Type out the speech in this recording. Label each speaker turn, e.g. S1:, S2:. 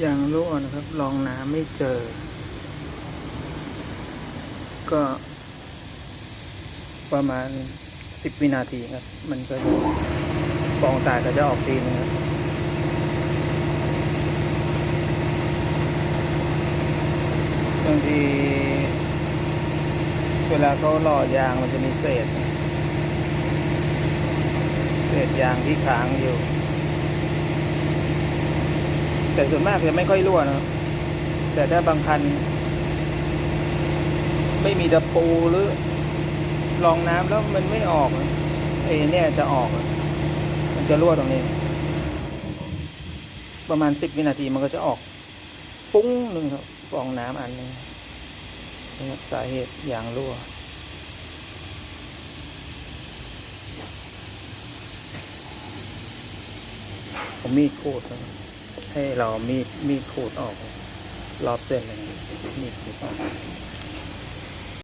S1: ยางรั่วนะครับ ลองน้ำไม่เจอ ก็ประมาณสิบวินาทีครับ มันก็จะฟองตายก็จะออกทีนึงครับบางทีเวลาเขาหล่อยางมันจะมีเศษ เศษยางที่ค้างอยู่ แต่ส่วนมากจะไม่ค่อยรั่วนะแต่ถ้าบางคัน ไม่มีตะปูหรือรองน้ำแล้วมันไม่ออกไอ้เนี่ยจะออก มันจะรั่วตรงนี้ ประมาณสิบวินาทีมันก็จะออก ปุ้งหนึ่งครับฟองน้ำอันนึงนี่ครับสาเหตุอย่างรั่วผมมีดขูดครับ ให้เรามีดมีดขูดออกรอบเส้นเลยมีดขูดออก